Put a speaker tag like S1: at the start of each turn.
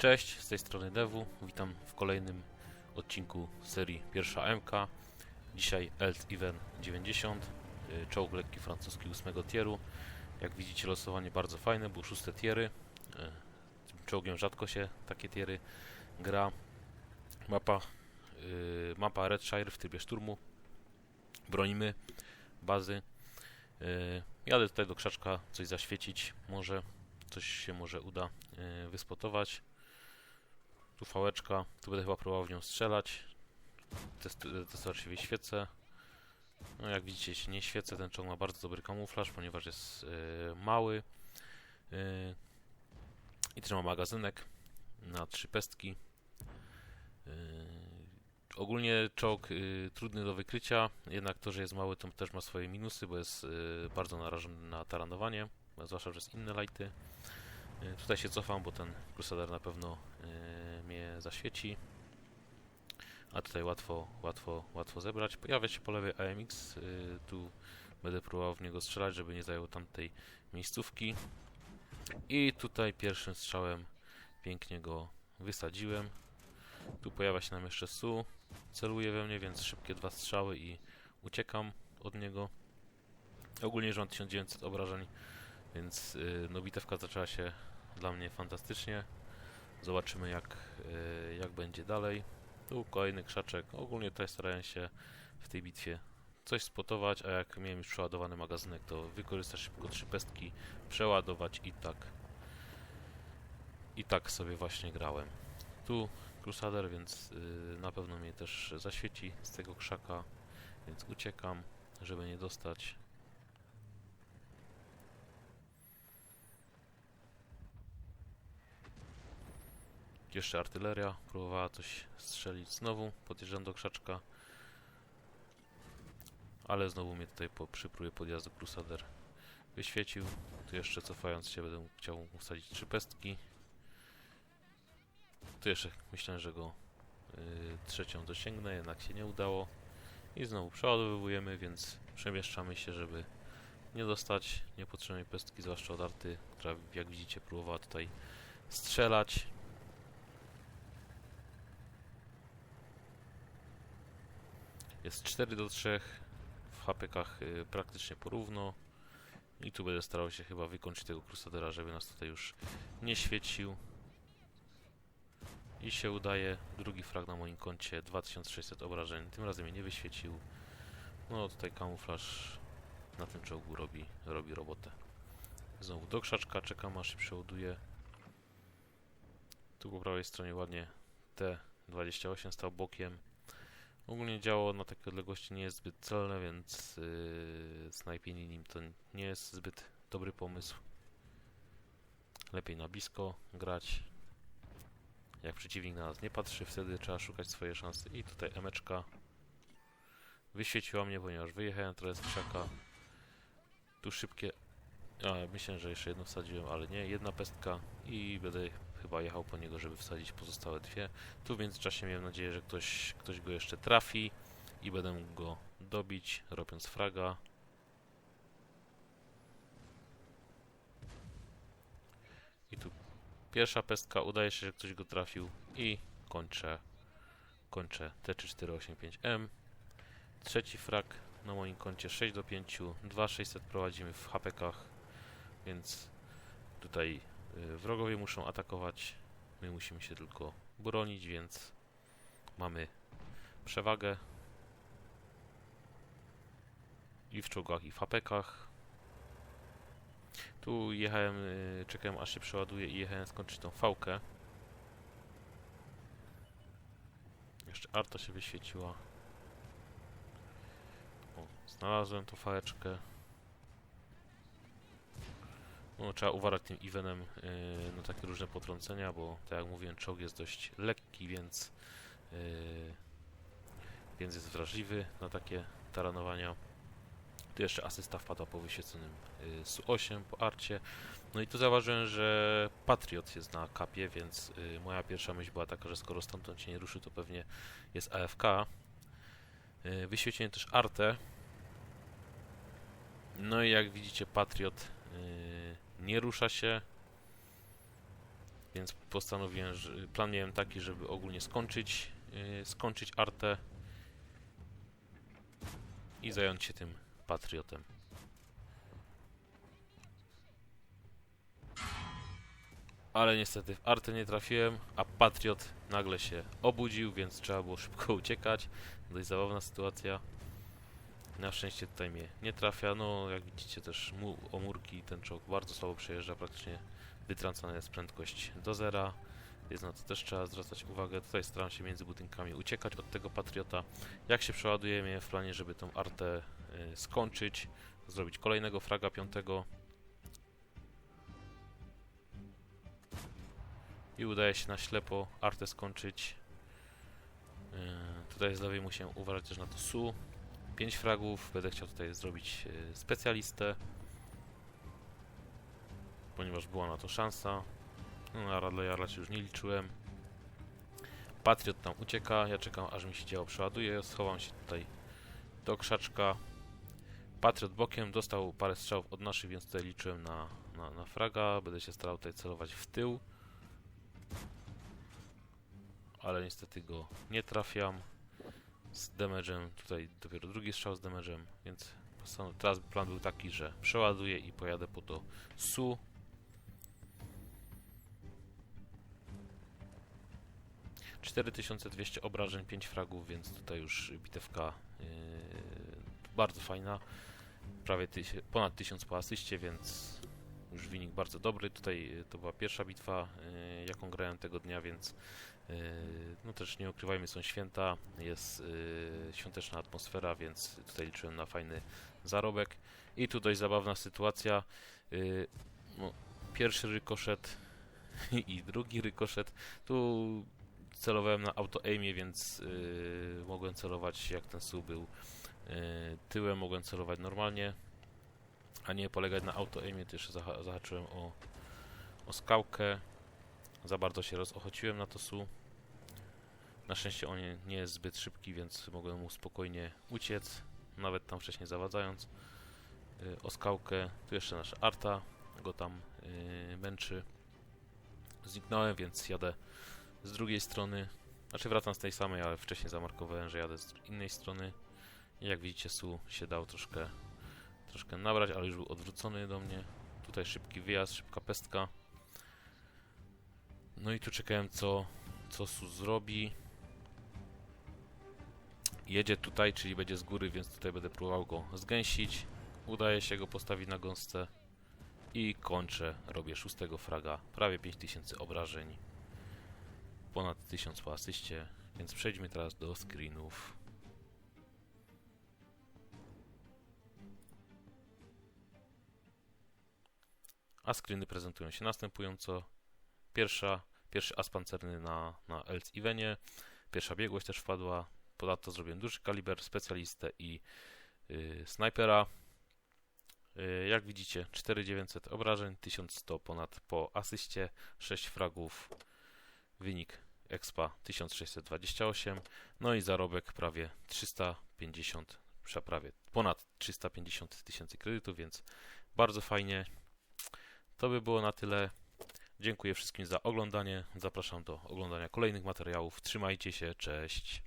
S1: Cześć, z tej strony Dewu. Witam w kolejnym odcinku serii Pierwsza MK. Dzisiaj Elt Event 90, y, czołg lekki francuski 8 tieru. Jak widzicie losowanie bardzo fajne, było szóste tiery. Y, Tym czołgiem rzadko się takie tiery gra. Mapa, y, mapa Redshire w trybie szturmu. Bronimy bazy. Jadę tutaj do krzaczka coś zaświecić, może coś się może uda wyspotować. Tu fałeczka, tu będę chyba próbował w nią strzelać. Test, testować się w jej świecę. No jak widzicie się nie świecę, ten czołg ma bardzo dobry kamuflaż, ponieważ jest y, mały. Y, I trzyma magazynek na trzy pestki. Y, ogólnie czołg y, trudny do wykrycia, jednak to, że jest mały, to też ma swoje minusy, bo jest y, bardzo narażony na taranowanie, zwłaszcza przez inne lighty. Y, Tutaj się cofam, bo ten Crusader na pewno y, mnie zaświeci. A tutaj łatwo, łatwo, łatwo zebrać. Pojawia się po lewej AMX. y, Tu będę próbował w niego strzelać, żeby nie zajął tamtej miejscówki. I tutaj pierwszym strzałem pięknie go wysadziłem. Tu pojawia się nam jeszcze Su. Celuje we mnie, więc szybkie dwa strzały i uciekam od niego. Ogólnie mam 1900 obrażeń, więc y, no bitewka zaczęła się dla mnie fantastycznie. Zobaczymy jak, y, jak będzie dalej. Tu kolejny krzaczek. Ogólnie tutaj starałem się w tej bitwie coś spotować, a jak miałem już przeładowany magazynek, to wykorzystać szybko trzy pestki, przeładować i tak i tak sobie właśnie grałem. Tu Crusader, więc y, na pewno mnie też zaświeci z tego krzaka, więc uciekam, żeby nie dostać Jeszcze artyleria próbowała coś strzelić znowu. Podjeżdżam do krzaczka. Ale znowu mnie tutaj po, przy próbie podjazdu Crusader wyświecił. Tu jeszcze cofając się będę chciał ustalić trzy pestki. Tu jeszcze myślałem, że go y, trzecią dosięgnę, jednak się nie udało. I znowu przeładowujemy, więc przemieszczamy się, żeby nie dostać niepotrzebnej pestki, zwłaszcza od arty, która jak widzicie próbowała tutaj strzelać. Jest 4 do 3. W HPK y, praktycznie porówno. I tu będę starał się chyba wykończyć tego Crusadera, żeby nas tutaj już nie świecił. I się udaje. Drugi frag na moim koncie. 2600 obrażeń. Tym razem mnie nie wyświecił. No tutaj kamuflaż na tym czołgu robi, robi robotę. Znowu do krzaczka. Czekam aż się przeładuje. Tu po prawej stronie ładnie T28 stał bokiem. Ogólnie działo na takiej odległości nie jest zbyt celne, więc yy, snajpienie nim to nie jest zbyt dobry pomysł. Lepiej na blisko grać. Jak przeciwnik na nas nie patrzy, wtedy trzeba szukać swoje szanse. I tutaj emeczka wyświeciła mnie, ponieważ wyjechałem trochę z krzaka. Tu szybkie... A, myślę, że jeszcze jedno wsadziłem, ale nie. Jedna pestka i będę chyba jechał po niego, żeby wsadzić pozostałe dwie. Tu w międzyczasie miałem nadzieję, że ktoś, ktoś go jeszcze trafi i będę mógł go dobić, robiąc fraga. I tu pierwsza pestka, udaje się, że ktoś go trafił i kończę, kończę T3485M. Trzeci frag na moim koncie 6 do 5, 2600 prowadzimy w HPK, więc tutaj y, wrogowie muszą atakować, my musimy się tylko bronić, więc mamy przewagę i w czołgach i w hapekach. Tu jechałem, y, czekałem aż się przeładuje i jechałem skończyć tą fałkę. Jeszcze arta się wyświeciła. O, znalazłem tą fałeczkę. No, trzeba uważać tym Evenem yy, na takie różne potrącenia, bo tak jak mówiłem, czołg jest dość lekki, więc, yy, więc jest wrażliwy na takie taranowania. Tu jeszcze asysta wpadła po wyświeconym yy, Su-8, po arcie. No i tu zauważyłem, że Patriot jest na kapie, więc yy, moja pierwsza myśl była taka, że skoro stamtąd się nie ruszy, to pewnie jest AFK. Yy, wyświeciłem też artę. No i jak widzicie, Patriot yy, nie rusza się. Więc postanowiłem, że plan miałem taki, żeby ogólnie skończyć, yy, skończyć artę i zająć się tym patriotem. Ale niestety w artę nie trafiłem, a patriot nagle się obudził, więc trzeba było szybko uciekać. Dość zabawna sytuacja. Na szczęście tutaj mnie nie trafia. No, jak widzicie też mu omórki ten czołg bardzo słabo przejeżdża, praktycznie wytrącana jest prędkość do zera, więc na to też trzeba zwracać uwagę. Tutaj staram się między budynkami uciekać od tego patriota. Jak się przeładuje, miałem w planie, żeby tą artę y, skończyć, zrobić kolejnego fraga piątego. I udaje się na ślepo artę skończyć. Yy, tutaj z lewej musiałem uważać też na to SU. 5 fragów. Będę chciał tutaj zrobić yy, specjalistę. Ponieważ była na to szansa. No, na Radleja raczej już nie liczyłem. Patriot tam ucieka. Ja czekam aż mi się działo przeładuje. Schowam się tutaj do krzaczka. Patriot bokiem dostał parę strzałów od naszych, więc tutaj liczyłem na, na, na fraga. Będę się starał tutaj celować w tył ale niestety go nie trafiam z damage'em, tutaj dopiero drugi strzał z damage'em, więc teraz plan był taki, że przeładuję i pojadę po to SU. Cztery 4200 obrażeń, 5 fragów, więc tutaj już bitewka yy, bardzo fajna. Prawie tyś- ponad 1000 po asyście, więc już wynik bardzo dobry. Tutaj y, to była pierwsza bitwa, y, jaką grałem tego dnia, więc y, no też nie ukrywajmy, są święta, jest świąteczna atmosfera, więc tutaj liczyłem na fajny zarobek. I tu dość zabawna sytuacja. No, pierwszy rykoszet i drugi rykoszet. Tu celowałem na auto-aimie, więc mogłem celować jak ten SU był tyłem, mogłem celować normalnie a nie polegać na auto-aimie, zaha zahaczyłem o, o skałkę. Za bardzo się rozochociłem na to su. Na szczęście on nie, jest zbyt szybki, więc mogłem mu spokojnie uciec, nawet tam wcześniej zawadzając yy, o skałkę. Tu jeszcze nasza arta go tam yy, męczy. Zniknąłem, więc jadę z drugiej strony. Znaczy wracam z tej samej, ale wcześniej zamarkowałem, że jadę z innej strony. I jak widzicie, Su się dał troszkę troszkę nabrać, ale już był odwrócony do mnie. Tutaj szybki wyjazd, szybka pestka. No i tu czekałem, co, co Su zrobi. Jedzie tutaj, czyli będzie z góry, więc tutaj będę próbował go zgęsić. Udaje się go postawić na gąsce. I kończę. Robię szóstego fraga. Prawie 5000 obrażeń. Ponad 1000 po asyście. Więc przejdźmy teraz do screenów. A screeny prezentują się następująco. Pierwsza, pierwszy as pancerny na, na Elc Ivenie, pierwsza biegłość też wpadła, ponadto zrobiłem duży kaliber, specjalistę i yy, snajpera. Yy, jak widzicie 4900 obrażeń, 1100 ponad po asyście, 6 fragów, wynik expa 1628, no i zarobek prawie 350, prawie ponad 350 tysięcy kredytów, więc bardzo fajnie. To by było na tyle. Dziękuję wszystkim za oglądanie. Zapraszam do oglądania kolejnych materiałów. Trzymajcie się, cześć.